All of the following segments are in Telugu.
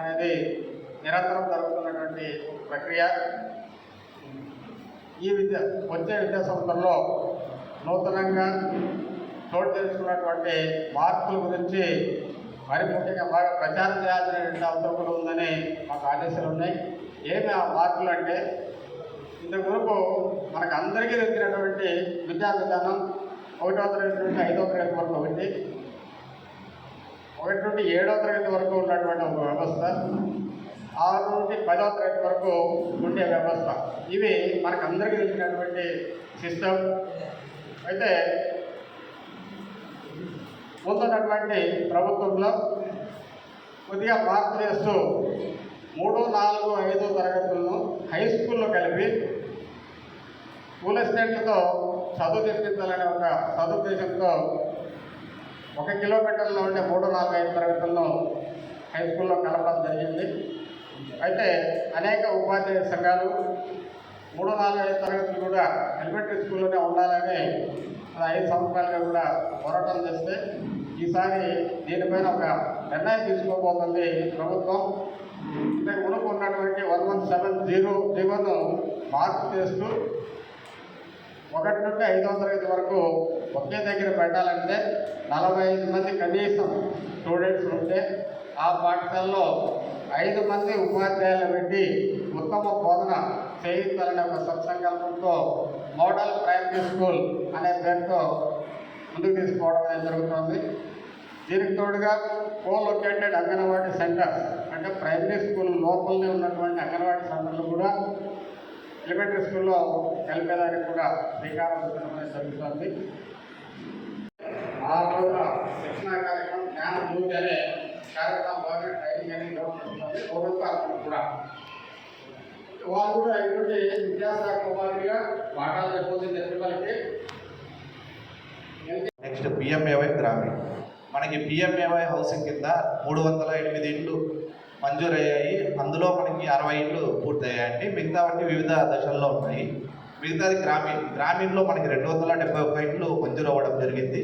అనేది నిరంతరం జరుగుతున్నటువంటి ప్రక్రియ. ఈ విద్య వచ్చే విద్యా సంస్థల్లో నూతనంగా చోటు చేసుకున్నటువంటి మార్పుల గురించి మరి ముఖ్యంగా బాగా ప్రచారం చేయాల్సినటువంటి అవసరం కూడా ఉందని మాకు ఆదేశాలు ఉన్నాయి. ఏమి ఆ మార్పులు అంటే ఇంతకు మనకు అందరికీ తెలిసినటువంటి విద్యా విధానం ఒకటో తరగతి నుండి ఐదో తరగతి వరకు ఒకటి. ఒకటి నుండి ఏడో తరగతి వరకు ఉన్నటువంటి ఒక వ్యవస్థ ఆరు నుండి పదో తరగతి వరకు ఉండే వ్యవస్థ. ఇవి మనకందరికీ తెలిసినటువంటి సిస్టమ్ అయితే ముందున్నటువంటి ప్రభుత్వంలో కొద్దిగా మార్పు చేస్తూ మూడు నాలుగు ఐదు తరగతులను హై స్కూల్లో కలిపి స్కూల్ అసిస్టెంట్లతో చదువు తెప్పించాలనే ఒక సదుద్దేశంతో ఒక కిలోమీటర్లో ఉండే మూడు నాలుగు ఐదు తరగతులను హై స్కూల్లో కలపడం జరిగింది. అయితే అనేక ఉపాధ్యాయ సంఘాలు మూడు నాలుగు ఐదు తరగతులు కూడా ఎలిమెంటరీ స్కూల్లోనే ఉండాలని అది ఐదు సంవత్సరాలుగా కూడా పోరాటం చేస్తే ఈసారి దీనిపైన ఒక నిర్ణయం తీసుకోబోతుంది ప్రభుత్వం. ఇంతకు మునుపు ఉన్నటువంటి వన్ వన్ సెవెన్ జీరో జీవోను మార్పు చేస్తూ ఒకటి నుండి ఐదవ తరగతి వరకు ఒకే దగ్గర పెట్టాలంటే నలభై ఐదు మంది కనీసం స్టూడెంట్స్ ఉంటే ఆ పాఠశాలలో ఐదు మంది ఉపాధ్యాయులు పెట్టి ఉత్తమ బోధన చేయించాలనే ఒక సత్సంకల్పంతో మోడల్ ప్రైమరీ స్కూల్ అనే పేరుతో ముందుకు తీసుకోవడం అనేది జరుగుతుంది. దీనికి తోడుగా కో లొకేటెడ్ అంగన్వాడీ సెంటర్ అంటే ప్రైమరీ స్కూల్ లోపలనే ఉన్నటువంటి అంగన్వాడీ సెంటర్లు కూడా ఎలిమెంటరీ స్కూల్లో కలిపేదానికి కూడా శ్రీకారం చుట్టడం జరుగుతుంది. ఆ రోజున శిక్షణ కార్యక్రమం జ్ఞాన భూమి అనే కార్యక్రమం బాగా ట్రైనింగ్ అనేది జరుగుతుంది. కూడా. వాళ్ళు కూడా ఇటువంటి విద్యాశాఖ కుమారుడిగా పాఠాలు చెప్పబోతుంది వాళ్ళకి నెక్స్ట్ పిఎంఏవై గ్రామీణ. మనకి పిఎంఏవై హౌసింగ్ కింద మూడు వందల ఎనిమిది ఇండ్లు మంజూరయ్యాయి. అందులో మనకి అరవై ఇళ్ళు పూర్తయ్యాయండి. మిగతావన్నీ వివిధ దశల్లో ఉన్నాయి. మిగతాది గ్రామీణ గ్రామీణలో మనకి రెండు వందల డెబ్బై ఒక్క ఇండ్లు మంజూరు అవ్వడం జరిగింది.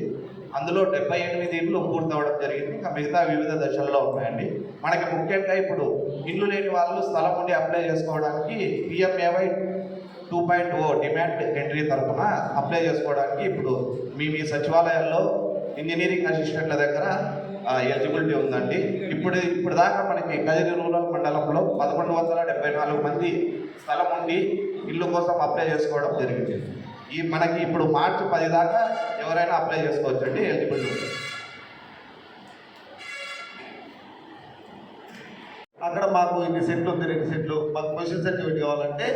అందులో డెబ్బై ఎనిమిది ఇండ్లు పూర్తవడం జరిగింది. ఇంకా మిగతా వివిధ దశల్లో ఉన్నాయండి. మనకి ముఖ్యంగా ఇప్పుడు ఇండ్లు లేని వాళ్ళు స్థలం ఉండి అప్లై చేసుకోవడానికి PMAY two point o demand entry తరఫున అప్లై చేసుకోవడానికి ఇప్పుడు మీ మీ సచివాలయాల్లో ఇంజనీరింగ్ అసిస్టెంట్ల దగ్గర ఎలిజిబిలిటీ ఉందండి. ఇప్పుడు ఇప్పుడు దాకా మనకి కదిరి రూరల్ మండలంలో పదకొండు వందల డెబ్బై నాలుగు మంది స్థలం ఉండి ఇల్లు కోసం అప్లై చేసుకోవడం జరిగింది. ఈ మనకి ఇప్పుడు మార్చి పది దాకా ఎవరైనా అప్లై చేసుకోవచ్చండి ఎలిజిబిలిటీ ఉంది అక్కడ మాకు ఇన్ని సెట్లు ఉంది రెండు సెట్లు. మాకు పొజిషన్ సర్టిఫికేట్ కావాలంటే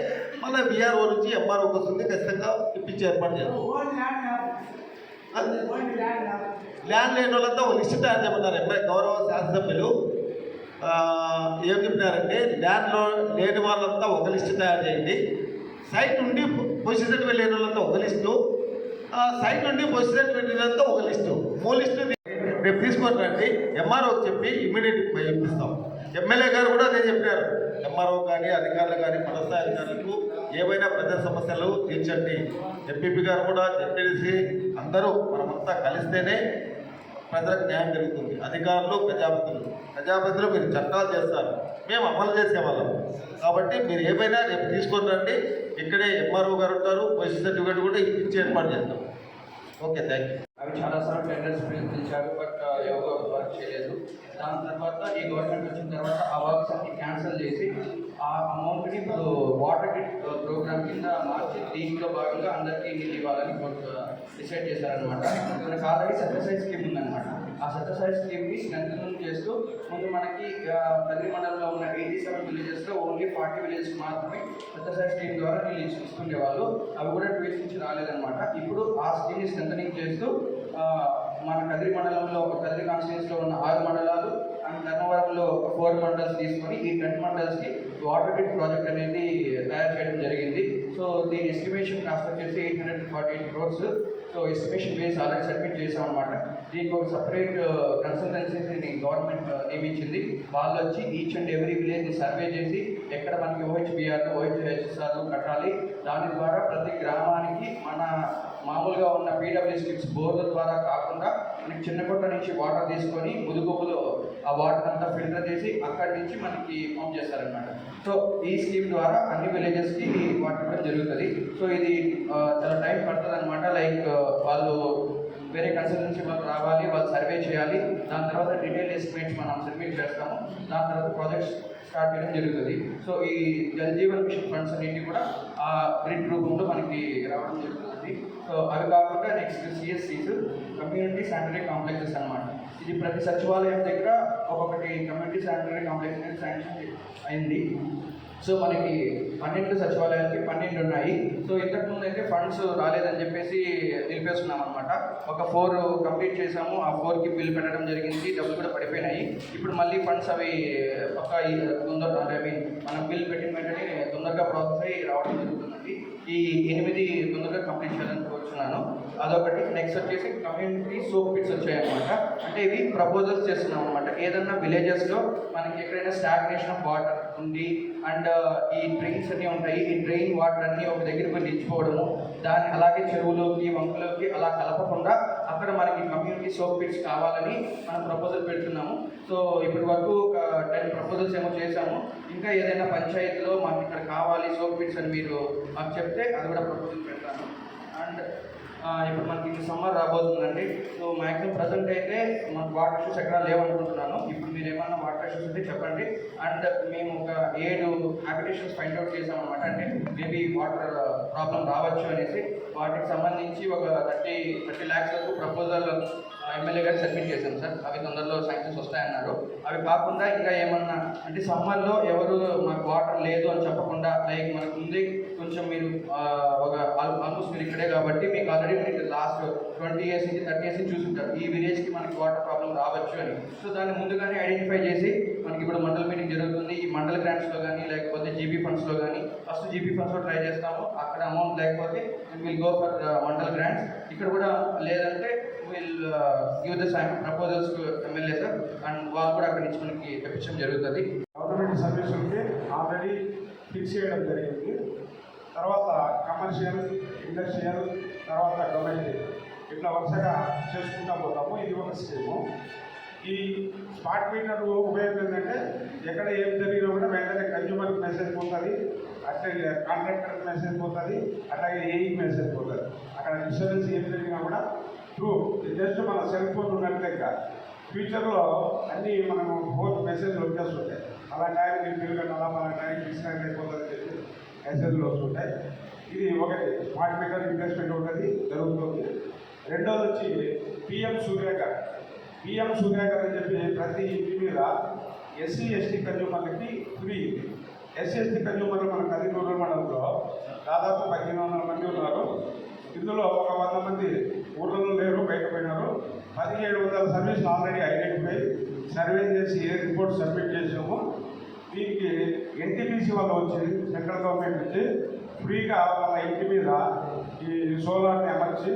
మళ్ళీ బీఆర్ఓ నుంచి ఎంఆర్ఓకి వస్తుంది ఖచ్చితంగా ఇప్పించి ఏర్పాటు చేయాలి ల్యాండ్ లేని వాళ్ళంతా ఒక లిస్ట్ తయారు చేయమన్నారు ఎప్పుడైతే గౌరవ శాసనసభ్యులు ఏం చెప్పినారంటే ల్యాండ్లో లేని వాళ్ళంతా ఒక లిస్ట్ తయారు చేయండి. సైట్ నుండి పొజిషన్ వెళ్ళిన వాళ్ళంతా ఒక లిస్టు. సైట్ నుండి పొజిషన్ వెళ్ళినంత ఒక లిస్టు. మూడు లిస్టు రేపు తీసుకొని రండి. ఎంఆర్ఓకి చెప్పి ఇమ్మీడియట్ పంపిస్తాం ఎమ్మెల్యే గారు కూడా అదే చెప్పారు ఎంఆర్ఓ కానీ అధికారులు కానీ పరస్థాయి అధికారులకు ఏవైనా ప్రజా సమస్యలు తీర్చండి. ఎంపీపీ గారు కూడా చెప్పేసి అందరూ మనమంతా కలిస్తేనే ప్రజలకు న్యాయం జరుగుతుంది. అధికారులు ప్రజాపతులు ప్రజాపతులు మీరు చట్టాలు చేస్తారు. మేము అమలు చేసేవాళ్ళం. కాబట్టి మీరు ఏమైనా రేపు తీసుకొని రండి. ఇక్కడే ఎంఆర్ఓ గారు ఉంటారు. పొజిషన్ సర్టిఫికేట్ కూడా ఇచ్చి ఏర్పాటు చేస్తాం. Okay thank you. అవి చాలాసార్లు టెండర్స్ పిలిచారు బట్ ఎవరు వర్క్ చేయలేదు. దాని తర్వాత ఈ గవర్నమెంట్ వచ్చిన తర్వాత ఆ వర్క్స్ అన్ని క్యాన్సిల్ చేసి ఆ అమౌంట్ని ఇప్పుడు వాటర్ కిట్ ప్రోగ్రామ్ కింద మార్చి దీంట్లో భాగంగా అందరికీ నీళ్ళు ఇవ్వాలని డిసైడ్ చేశారనమాట మనకు ఆల్రెడీ సత్యసాయి స్కీమ్ ఉందన్నమాట. ఆ సత్యసాయి స్కీమ్ని స్ట్రెంగ్ చేస్తూ ముందు మనకి తల్లి మండలంలో ఉన్న ఎయిటీ సెవెన్ విలేజెస్లో ఓన్లీ ఫార్టీ విలేజెస్ మాత్రమే సత్యసాయి స్కీమ్ ద్వారా రిలీజ్ ఇస్తుండేవాళ్ళు అవి కూడా ట్వీట్స్ నుంచి రాలేదన్నమాట. ఇప్పుడు ఆ స్కీమ్ని స్ట్రెంగ్ చేస్తూ మన కదిరి మండలంలో ఒక కదిరి కాన్స్టిట్యూన్స్లో ఉన్న ఆరు మండలాలు అండ్ ధర్మవరంలో ఒక ఫోర్ మండల్స్ తీసుకొని ఈ టెన్ మండల్స్కి వాటర్ గ్రిడ్ ప్రాజెక్ట్ అనేది తయారు చేయడం జరిగింది. సో దీని ఎస్టిమేషన్ కాస్ట్ వచ్చేసి eight hundred forty eight crores so estimation base already submit చేసాం అనమాట దీనికి ఒక సపరేట్ కన్సల్టెన్సీని గవర్నమెంట్ నియమించింది. వాళ్ళు వచ్చి ఈచ్ అండ్ ఎవ్రీ విలేజ్ని సర్వే చేసి ఎక్కడ మనకి ఓహెచ్బిఆర్ ఓహెచ్హెచ్ఎస్ఆర్ కట్టాలి. దాని ద్వారా ప్రతి గ్రామానికి మన మామూలుగా ఉన్న పీడబ్ల్యూ స్లిప్స్ బోర్ల ద్వారా కాకుండా మనకి చిన్నగుట్ట నుంచి వాటర్ తీసుకొని ముదుగుబులో ఆ వాటర్ అంతా ఫిల్టర్ చేసి అక్కడి నుంచి మనకి పంప్ చేస్తారనమాట సో ఈ స్కీమ్ ద్వారా అన్ని విలేజెస్కి వాటర్ జరుగుతుంది. సో ఇది uh, చాలా టైం పడుతుంది అనమాట లైక్ వాళ్ళు వేరే కన్సల్టెన్సీ వాళ్ళు రావాలి వాళ్ళు సర్వే చేయాలి. దాని తర్వాత డీటెయిల్ ఎస్టిమేట్స్ మనం సబ్మిట్ చేస్తాము. దాని తర్వాత ప్రాజెక్ట్స్ స్టార్ట్ చేయడం జరుగుతుంది. సో ఈ జల్ జీవన్ మిషన్ ఫండ్స్ అన్నింటి కూడా ఆ గ్రిడ్ రూపంలో మనకి రావడం జరుగుతుంది. సో అవి కాకుండా నెక్స్ట్ సిఎస్సీస్ కమ్యూనిటీ శానిటరీ కాంప్లెక్సెస్ అనమాట ఇది ప్రతి సచివాలయం దగ్గర ఒక్కొక్కటి కమ్యూనిటీ శానిటరీ కాంప్లెక్స్ అనేది శాంక్షన్ అయింది. సో మనకి పన్నెండు సచివాలయాలకి పన్నెండు ఉన్నాయి. సో ఇంతకుముందు అయితే ఫండ్స్ రాలేదని చెప్పేసి నిలిపేస్తున్నాం అనమాట ఒక ఫోర్ కంప్లీట్ చేసాము ఆ ఫోర్కి బిల్ పెట్టడం జరిగింది. డబ్బులు కూడా పడిపోయినాయి. ఇప్పుడు మళ్ళీ ఫండ్స్ అవి ఒక తొందర అంటే ఐ మీన్ మనం బిల్ పెట్టిన వెంటనే తొందరగా ప్రాసెస్ అయ్యి రావడం జరుగుతుందండి. ఈ ఎనిమిది తొందరగా కంప్లీట్ చేయాలని కోరుతున్నాను అదొకటి. నెక్స్ట్ వచ్చేసి కమ్యూనిటీ సోప్ కిట్స్ వచ్చాయన్నమాట. అంటే ఇవి ప్రపోజల్స్ చేస్తున్నాం అనమాట ఏదన్నా విలేజెస్లో మనకి ఎక్కడైనా స్టాగ్నేషన్ ఆఫ్ వాటర్ ఉంది. అండ్ uh, ఈ డ్రైన్స్ అన్నీ ఉంటాయి. ఈ డ్రైన్ వాటర్ అన్నీ ఒక దగ్గరికి నిలిచిపోవడము. దాన్ని అలాగే చెరువులోకి వంకలోకి అలా కలపకుండా అక్కడ మనకి కమ్యూనిటీ సోప్ పిట్స్ కావాలని మనం ప్రపోజల్ పెడుతున్నాము. సో ఇప్పటి వరకు ఒక టెన్ ప్రపోజల్స్ ఏమో చేశాము. ఇంకా ఏదైనా పంచాయతీలో మాకు ఇక్కడ కావాలి సోప్ పిట్స్ అని మీరు మాకు చెప్తే అది కూడా ప్రపోజల్ పెడతాను. అండ్ ఇప్పుడు మనకి ఇది సమ్మర్ రాబోతుందండి. సో మ్యాక్సిమం ప్రజెంట్ అయితే మనకు వాటర్ ఇష్యూస్ ఎక్కడ లేవనుకుంటున్నాను. ఇప్పుడు మీరు ఏమన్నా వాటర్ ఇష్యూస్ ఉంటే చెప్పండి. అండ్ మేము ఒక ఏడు అప్లికేషన్స్ ఫైండ్ అవుట్ చేసాం అనమాట అంటే మేబీ వాటర్ ప్రాబ్లం రావచ్చు అనేసి. వాటికి సంబంధించి ఒక థర్టీ థర్టీ ల్యాక్స్ వరకు ప్రపోజల్ uh, ఎమ్మెల్యే గారు సబ్మిట్ చేశాం సార్. అవి తొందరలో శాంక్షన్స్ వస్తాయన్నారు. అవి కాకుండా ఇంకా ఏమన్నా అంటే సమ్మర్లో ఎవరు మాకు వాటర్ లేదు అని చెప్పకుండా లైక్ మనకు ఉంది కొంచెం మీరు ఒక ఆల్మోస్ట్ మీరు ఇక్కడే కాబట్టి మీకు ఆల్రెడీ మీకు లాస్ట్ ట్వంటీ ఇయర్స్ నుంచి థర్టీ ఇయర్స్ నుంచి చూసుంటారు. ఈ విలేజ్కి మనకి వాటర్ ప్రాబ్లం రావచ్చు అని. సో దాన్ని ముందుగానే ఐడెంటిఫై చేసి మనకి ఇప్పుడు మండల మీటింగ్ జరుగుతుంది. ఈ మండల గ్రాంట్స్లో కానీ లేకపోతే జీబీ ఫండ్స్లో కానీ ఫస్ట్ జీబీ ఫండ్స్లో ట్రై చేస్తాము. అక్కడ అమౌంట్ లేకపోతే will go for mandal grants ఇక్కడ కూడా లేదంటే will give the proposals to MLA sir and వాళ్ళు కూడా అక్కడ నుంచి మనకి తెప్పించడం జరుగుతుంది. గవర్నమెంట్ సర్వీసులకి ఆల్రెడీ ఫిక్స్ చేయడం జరిగింది. తర్వాత కమర్షియల్ ఇండస్ట్రియల్ తర్వాత డొమెస్టిక్ ఇట్లా వరుసగా చేసుకుంటా పోతాము. ఇది ఒక స్కీము. ఈ స్మార్ట్ మీటర్ ఉపయోగం ఏంటంటే ఎక్కడ ఏం జరిగినా కూడా వెంటనే కన్జ్యూమర్కి మెసేజ్ పోతుంది. అట్లే కాంట్రాక్టర్కి మెసేజ్ పోతుంది. అట్లాగే ఏఈకి మెసేజ్ పోతుంది. అక్కడ డిస్టర్బెన్స్ ఏం జరిగినా కూడా త్రూ జస్ట్ మన సెల్ ఫోన్ ఉన్నట్లే కాదు ఫ్యూచర్లో అన్నీ మనము ఫోన్ మెసేజ్లు వచ్చేస్తుంటాయి. అలా టైం మీరు కట్టాలా మన టైం డిస్కనెక్ట్ అయిపోతుంది మెసేజ్లు వస్తుంటాయి ఇది ఒకటి. స్మార్ట్ మీటర్ ఇన్వెస్ట్మెంట్ ఒకటి జరుగుతుంది. రెండోది వచ్చి పిఎం సూర్యకర్ పిఎం సూర్యకర్ అని చెప్పి ప్రతి ఇంటి మీద ఎస్సీ ఎస్టీ కన్జ్యూమర్లకి ఫ్రీ ఎస్సీ ఎస్టీ కన్జ్యూమర్లు మన కది రూరల్ మండలంలో దాదాపు పద్దెనిమిది వందల మంది ఉన్నారు. ఇందులో ఒక వంద మంది ఊళ్ళో లేరు బయట పోయినారు. పదిహేడు వందల సర్వీస్ ఆల్రెడీ ఐడెంటిఫై సర్వే చేసి ఏ రిపోర్ట్ సబ్మిట్ చేసాము దీనికి ఎన్టీపీసీ వాళ్ళు వచ్చి సెంట్రల్ గవర్నమెంట్ నుంచి ఫ్రీగా వాళ్ళ ఇంటి మీద ఈ సోలార్ని అమర్చి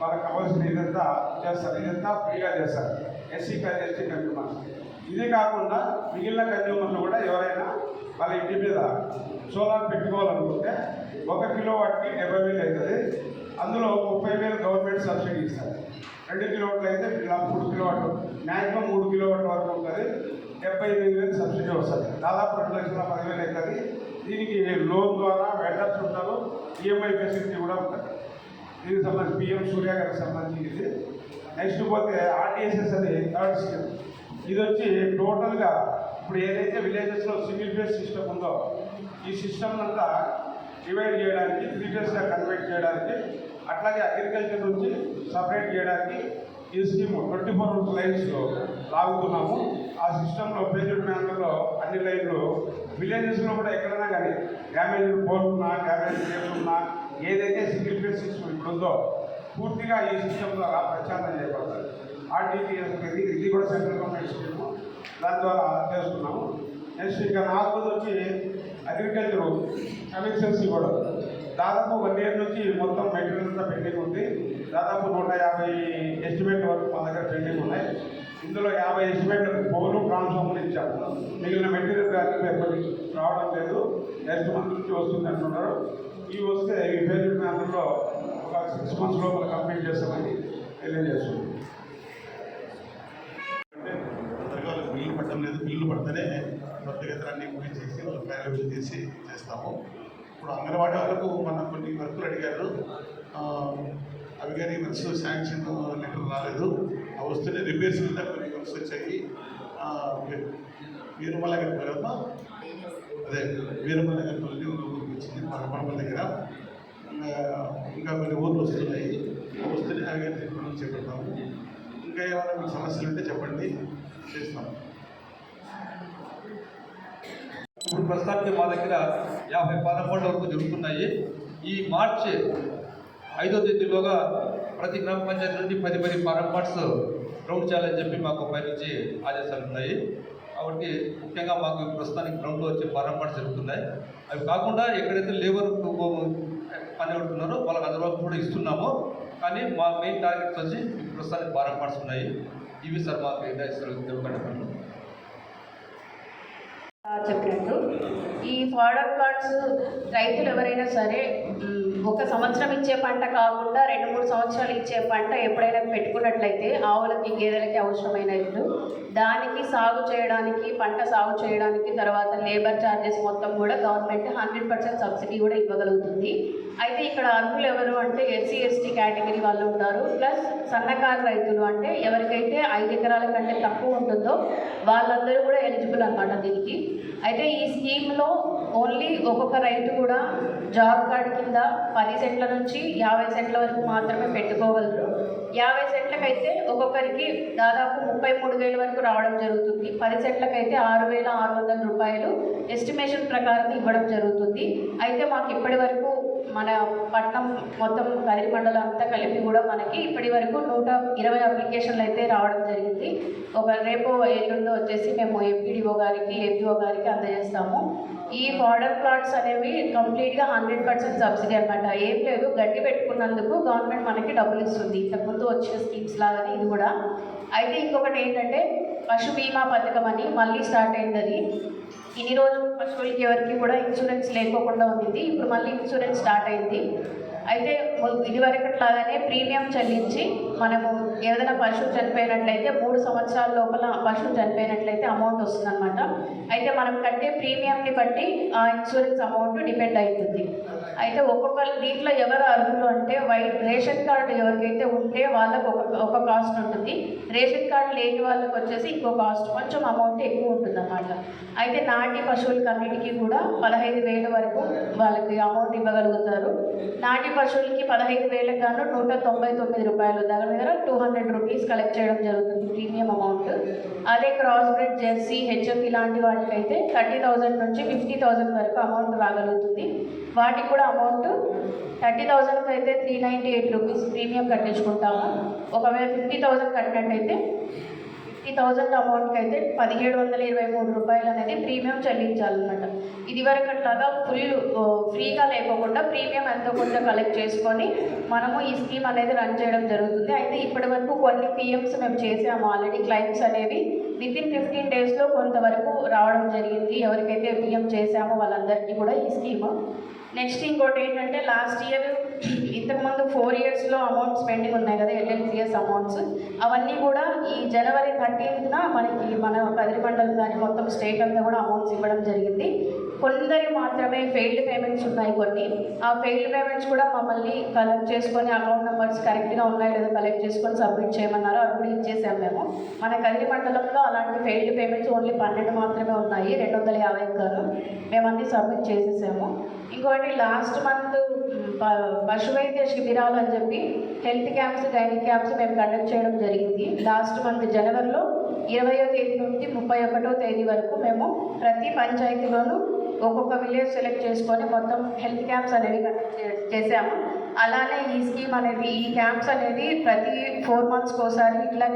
వాళ్ళకి కావాల్సిన ఇదంతా చేస్తారు. ఇదంతా ఫ్రీగా చేస్తారు. ఎస్సీ ఎస్టీ కన్జ్యూమర్స్ ఇదే కాకుండా మిగిలిన కన్జ్యూమర్లు కూడా ఎవరైనా వాళ్ళ ఇంటి మీద సోలార్ పెట్టుకోవాలనుకుంటే ఒక కిలో వాటికి డెబ్బై వేలు అవుతుంది. అందులో ముప్పై వేలు గవర్నమెంట్ సబ్సిడీ ఇస్తారు. రెండు కిలోవాట్లు అయితే మూడు మూడు కిలోవాట్ మ్యాక్సిమం మూడు కిలోవాట్ వరకు ఉంటుంది. డెబ్బై ఎనిమిది వేలు సబ్సిడీ వస్తుంది. దాదాపు రెండు లక్షల పదివేలు అవుతుంది. దీనికి లోన్ ద్వారా వెండర్స్ ఉంటారు. ఈఎంఐ ఫెసిలిటీ కూడా ఉంటుంది. దీనికి సంబంధించి పిఎం సూర్య గారికి సంబంధించి నెక్స్ట్ పోతే ఆర్టీఎస్ఎస్ అని థర్డ్ స్కీమ్ ఇది వచ్చి టోటల్గా ఇప్పుడు ఏదైతే విలేజెస్లో సింగిల్ ఫేస్ సిస్టమ్ ఉందో ఈ సిస్టమ్ అంతా డివైడ్ చేయడానికి త్రీ ఫేస్గా కన్వర్ట్ చేయడానికి అట్లాగే అగ్రికల్చర్ నుంచి సపరేట్ చేయడానికి ఈ స్కీమ్ ట్వంటీ ఫోర్ లైన్స్లో లాగుతున్నాము. ఆ సిస్టంలో పేజెడ్ మ్యాన్లో అన్ని లైన్లు. విలేజెస్లో కూడా ఎక్కడైనా కానీ డ్యామేజ్ పోల్ ఉన్నా డ్యామేజ్ కేబుల్ ఉన్నా ఏదైతే సింగిల్ ఫేస్ సిస్టమ్ ఇప్పుడు ఉందో పూర్తిగా ఈ సిస్టమ్ ద్వారా ప్రచారం చేయబడతారు. ఆర్టీపీఎస్ ఇది ఇది కూడా సెంట్రల్ గవర్నమెంట్ స్కీమ్ దాని ద్వారా చేస్తున్నాము. నెక్స్ట్ ఇంకా నాలుగోది వచ్చి అగ్రికల్చర్ కమిషన్స్ ఇవ్వడం దాదాపు వన్ ఇయర్ నుంచి మొత్తం మెటీరియల్ అంతా పెండింగ్ ఉంది. దాదాపు నూట యాభై ఎస్టిమేట్ వరకు మా దగ్గర పెండింగ్ ఉన్నాయి. ఇందులో యాభై ఎస్టిమేట్ పౌరు ట్రాన్స్ఫార్మర్ ఇచ్చాము. మిగిలిన మెటీరియల్ కానీ పేపర్ రావడం లేదు. నెక్స్ట్ మంత్ నుంచి వస్తుంది అంటున్నారు. ఇవి వస్తే ఈ పేరు అందులో ఒక సిక్స్ మంత్స్ లోపల కంప్లీట్ చేస్తామని తెలియజేస్తున్నాం. అంటే వాళ్ళకి బిల్లు పడితేనే త్వరితగతిని పూర్తి చేసి వాళ్ళ ప్యారల్ చేసి చేస్తాము. ఇప్పుడు అంగన్వాడీ వాళ్ళకు మన కొన్ని వర్కులు అడిగారు. అవి కానీ వర్క్స్ శాంక్షన్ లెటర్ రాలేదు. ఆ వస్తూనే రిపేర్స్ మీద కొన్ని వర్క్స్ వచ్చాయి. ఆ, వీరమల గారి అదే వీరమల గారి పల్లి వచ్చింది పరమల దగ్గర. ఇంకా ఇంకా కొన్ని ఊర్లు వస్తున్నాయి. వస్తున్నాయి అవి కానీ ట్రీట్మెంట్ ఇంకా ఏమైనా సమస్యలు ఉంటే చెప్పండి. చేస్తాము ఇప్పుడు ప్రస్తుతానికి మా దగ్గర యాభై పదకొండు వరకు జరుగుతున్నాయి. ఈ మార్చి ఐదో తేదీలోగా ప్రతి గ్రామ పంచాయతీ నుండి పది పది పార్ట్స్ గ్రౌండ్ చేయాలని చెప్పి మాకు పైనుంచి ఆదేశాలు ఉన్నాయి. కాబట్టి ముఖ్యంగా మాకు ప్రస్తుతానికి గ్రౌండ్లో వచ్చే పార్ట్స్ జరుగుతున్నాయి. అవి కాకుండా ఎక్కడైతే లేబర్ పని ఉంటున్నారో వాళ్ళకి అందరూ కూడా ఇస్తున్నాము. కానీ మా మెయిన్ టార్గెట్స్ వచ్చి ప్రస్తుతానికి పార్ట్స్ ఉన్నాయి. ఇవి సార్ మాకు ఇండస్ట్రీ చెప్పినట్టు. ఈ ఫార్డర్ కార్డ్స్ రైతులు ఎవరైనా సరే ఒక సంవత్సరం ఇచ్చే పంట కాకుండా రెండు మూడు సంవత్సరాలు ఇచ్చే పంట ఎప్పుడైనా పెట్టుకున్నట్లయితే ఆవులకి గేదెలకి అవసరమైనట్లు దానికి సాగు చేయడానికి పంట సాగు చేయడానికి తర్వాత లేబర్ ఛార్జెస్ మొత్తం కూడా గవర్నమెంట్ హండ్రెడ్ పర్సెంట్ సబ్సిడీ కూడా ఇవ్వగలుగుతుంది. అయితే ఇక్కడ అర్హులు ఎవరు అంటే ఎస్సీ ఎస్టీ కేటగిరీ వాళ్ళు ఉంటారు. ప్లస్ సన్నకారు రైతులు అంటే ఎవరికైతే ఐదు ఎకరాల కంటే తక్కువ ఉంటుందో వాళ్ళందరూ కూడా ఎలిజిబుల్ అనమాట దీనికి. అయితే ఈ స్కీమ్లో ఓన్లీ ఒక్కొక్క రైతు కూడా జాబ్ కార్డ్ కింద పది సెంట్ల నుంచి యాభై సెంట్ల వరకు మాత్రమే పెట్టుకోగలరు. యాభై సెంట్లకైతే ఒక్కొక్కరికి దాదాపు ముప్పై మూడు వేల వరకు రావడం జరుగుతుంది. పది సెంట్లకైతే ఆరు వేల ఆరు వందల రూపాయలు ఎస్టిమేషన్ ప్రకారం ఇవ్వడం జరుగుతుంది. అయితే మాకు ఇప్పటి వరకు మన పట్నం మొత్తం కదిరి మండలం అంతా కలిపి కూడా మనకి ఇప్పటి వరకు నూట ఇరవై అప్లికేషన్లు అయితే రావడం జరిగింది. ఒక రేపు ఎల్లుండో వచ్చేసి మేము ఎంపీడీఓ గారికి ఏపీఓ గారికి అందజేస్తాము. ఈ ఫార్డర్ ప్లాట్స్ అనేవి కంప్లీట్గా హండ్రెడ్ పర్సెంట్ సబ్సిడీ అనమాట ఏం లేదు గడ్డి పెట్టుకున్నందుకు గవర్నమెంట్ మనకి డబ్బులు ఇస్తుంది. ఇంతకుముందు వచ్చిన స్కీమ్స్ లాగానే ఇది కూడా. అయితే ఇంకొకటి ఏంటంటే పశు బీమా పథకం అని మళ్ళీ స్టార్ట్ అయింది అది ఇన్ని రోజులు పశువులకి ఎవరికి కూడా ఇన్సూరెన్స్ లేకోకుండా ఉంది ఇప్పుడు మళ్ళీ ఇన్సూరెన్స్ స్టార్ట్ అయింది. అయితే ఇదివరకట్లాగానే ప్రీమియం చెల్లించి మనము ఏదైనా పశువు చనిపోయినట్లయితే మూడు సంవత్సరాల లోపల పశువు చనిపోయినట్లయితే అమౌంట్ వస్తుందన్నమాట. అయితే మనం కట్టే ప్రీమియంని బట్టి ఆ ఇన్సూరెన్స్ అమౌంట్ డిపెండ్ అవుతుంది. అయితే ఒక్కొక్క దీంట్లో ఎవరు అర్హులు అంటే వైట్ రేషన్ కార్డు ఎవరికైతే ఉంటే వాళ్ళకు ఒక ఒక కాస్ట్ ఉంటుంది. రేషన్ కార్డు లేని వాళ్ళకి వచ్చేసి ఇంకో కాస్ట్ కొంచెం అమౌంట్ ఎక్కువ ఉంటుంది అన్నమాట అయితే నాటి పశువులకి అన్నిటికీ కూడా పదహైదు వేల వరకు వాళ్ళకి అమౌంట్ ఇవ్వగలుగుతారు. నాటి పశువులకి పదహైదు వేలకు గాను నూట తొంభై తొమ్మిది రూపాయలు దగ్గర దగ్గర టూ హండ్రెడ్ రూపీస్ కలెక్ట్ చేయడం జరుగుతుంది ప్రీమియం అమౌంట్. అదే క్రాస్ బ్రెడ్ జెర్సీ హెచ్ఎఫ్ ఇలాంటి వాటికైతే థర్టీ థౌజండ్ నుంచి ఫిఫ్టీ థౌజండ్ వరకు అమౌంట్ రాగలుగుతుంది. వాటికి కూడా అమౌంట్ థర్టీ థౌజండ్కి అయితే three ninety eight rupees premium కట్టించుకుంటాము. ఒకవేళ ఫిఫ్టీ థౌజండ్ కట్టినట్టయితే ఫిఫ్టీ థౌజండ్ అమౌంట్కి అయితే పదిహేడు వందల ఇరవై మూడు రూపాయలు అనేది ప్రీమియం చెల్లించాలన్నమాట. ఇది వరకు అట్లాగా ఫుల్ ఫ్రీగా లేకోకుండా ప్రీమియం ఎంతో కొంత కలెక్ట్ చేసుకొని మనము ఈ స్కీమ్ అనేది రన్ చేయడం జరుగుతుంది. అయితే ఇప్పటి వరకు కొన్ని పిఎమ్స్ మేము చేసాము ఆల్రెడీ. క్లైమ్స్ అనేవి విత్ ఇన్ ఫిఫ్టీన్ డేస్లో కొంతవరకు రావడం జరిగింది. ఎవరికైతే పిఎం చేసామో వాళ్ళందరికీ కూడా ఈ స్కీమ్ నెక్స్ట్ ఇంకోటి ఏంటంటే లాస్ట్ ఇయర్ ఇంతకుముందు ఫోర్ ఇయర్స్లో అమౌంట్స్ పెండింగ్ ఉన్నాయి కదా ఎల్ఎన్సిఎస్ అమౌంట్స్ అవన్నీ కూడా ఈ జనవరి థర్టీన్త్న మనకి మన కదిరి మండలం కానీ మొత్తం స్టేట్ అంతా కూడా అమౌంట్స్ ఇవ్వడం జరిగింది. కొందరి మాత్రమే ఫెయిల్డ్ పేమెంట్స్ ఉన్నాయి కొన్ని. ఆ ఫెయిల్డ్ పేమెంట్స్ కూడా మమ్మల్ని కలెక్ట్ చేసుకొని అకౌంట్ నెంబర్స్ కరెక్ట్గా ఉన్నాయి లేదా కలెక్ట్ చేసుకొని సబ్మిట్ చేయమన్నారు. అవి కూడా ఇచ్చేసాం మేము. మన కదిరి మండలంలో అలాంటి ఫెయిల్డ్ పేమెంట్స్ ఓన్లీ పన్నెండు మాత్రమే ఉన్నాయి. రెండు వందల యాభై కాదు మేము అన్నీ సబ్మిట్ చేసేసాము. ఇంకోటి లాస్ట్ మంత్ పశు వైద్య శిబిరాలు అని చెప్పి హెల్త్ క్యాంప్స్ గైనిక్ క్యాంప్స్ మేము కండక్ట్ చేయడం జరిగింది. లాస్ట్ మంత్ జనవరిలో ఇరవయో తేదీ నుండి ముప్పై ఒకటో తేదీ వరకు మేము ప్రతి పంచాయతీలోనూ ఒక్కొక్క విలేజ్ సెలెక్ట్ చేసుకొని మొత్తం హెల్త్ క్యాంప్స్ అనేవి కండక్ట్ చేసాము అలానే ఈ స్కీమ్ అనేది ఈ క్యాంప్స్ అనేది ప్రతి ఫోర్ మంత్స్కి ఒకసారి ఇట్లా